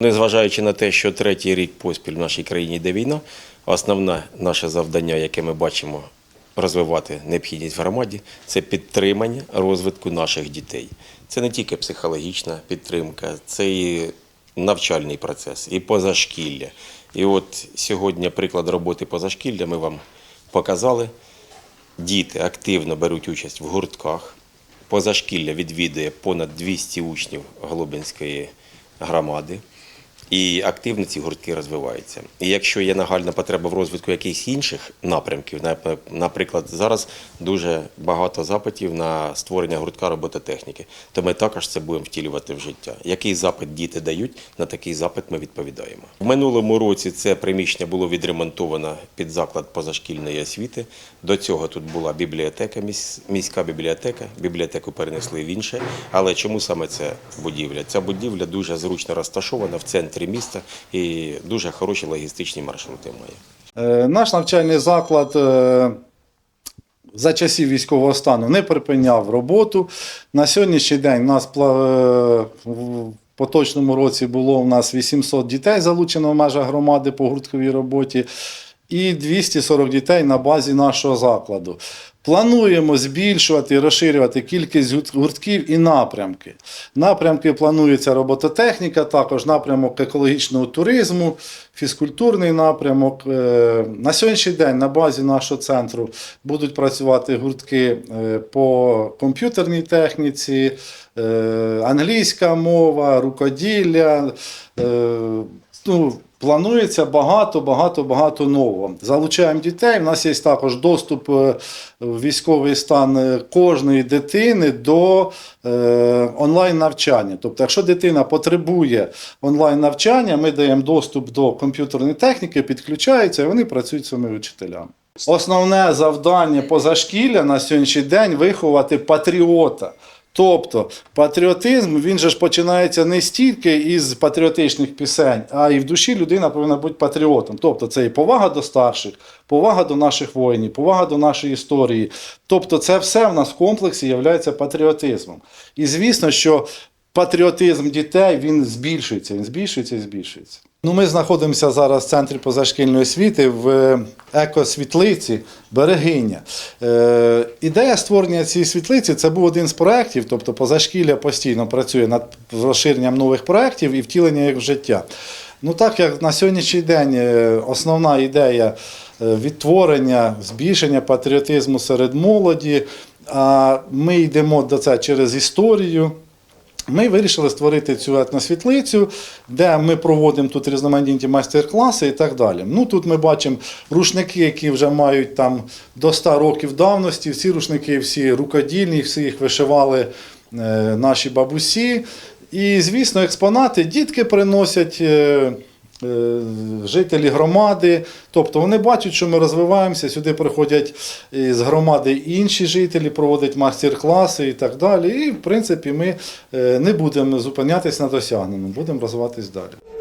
Незважаючи на те, що третій рік поспіль в нашій країні йде війна, основне наше завдання, яке ми бачимо розвивати необхідність в громаді, це підтримання розвитку наших дітей. Це не тільки психологічна підтримка, це і навчальний процес, і позашкілля. І от сьогодні приклад роботи позашкілля ми вам показали. Діти активно беруть участь в гуртках. Позашкілля відвідує понад 200 учнів Голубинської громади. І активно ці гуртки розвиваються. І якщо є нагальна потреба в розвитку якихось інших напрямків, наприклад, зараз дуже багато запитів на створення гуртка робототехніки, то ми також це будемо втілювати в життя. Який запит діти дають, на такий запит ми відповідаємо. В минулому році це приміщення було відремонтовано під заклад позашкільної освіти. До цього тут була бібліотека, міс- міська бібліотека. Бібліотеку перенесли в інше. Але чому саме ця будівля? Ця будівля дуже зручно розташована в центрі міста і дуже хороші логістичні маршрути має. Е, Наш навчальний заклад е, за часів військового стану не припиняв роботу. На сьогоднішній день у нас е, поточному році було у нас 800 дітей залучено в межах громади по гуртковій роботі і 240 дітей на базі нашого закладу. Плануємо збільшувати і розширювати кількість гуртків і напрямки. Напрямки планується робототехніка, також напрямок екологічного туризму, фізкультурний напрямок. Е, На сьогоднішній день на базі нашого центру будуть працювати гуртки е, по комп'ютерній техніці, е, англійська мова, рукоділля. Ну, Планується багато, багато, багато нового. Залучаємо дітей. У нас є також доступ е, в військовий стан е, кожної дитини до е, онлайн-навчання. Тобто, якщо дитина потребує онлайн-навчання, ми даємо доступ до комп'ютерної техніки, підключаються і вони працюють своїми вчителями. Основне завдання позашкілля на сьогоднішній день виховати патріота. Тобто патріотизм він же ж починається не стільки із патріотичних пісень, а і в душі людина повинна бути патріотом. Тобто це і повага до старших, повага до наших воїнів, повага до нашої історії. Тобто, це все в нас в комплексі є патріотизмом. І звісно, що патріотизм дітей він збільшується, він збільшується і збільшується. Ну, ми знаходимося зараз в центрі позашкільної освіти в е, екосвітлиці Берегиня. Е, ідея створення цієї світлиці це був один з проєктів, тобто позашкілля постійно працює над розширенням нових проєктів і втіленням їх в життя. Ну так як на сьогоднішній день е, основна ідея е, відтворення, збільшення патріотизму серед молоді, а ми йдемо до це через історію. Ми вирішили створити цю етносвітлицю, де ми проводимо тут різноманітні майстер-класи і так далі. Ну тут ми бачимо рушники, які вже мають там до 100 років давності. Всі рушники, всі рукодільні, всі їх вишивали е, наші бабусі. І, звісно, експонати дітки приносять. Е, Жителі громади, тобто вони бачать, що ми розвиваємося. Сюди приходять з громади інші жителі, проводять майстер-класи і так далі. І, в принципі, ми е, не будемо зупинятися на досягненому, будемо розвиватись далі.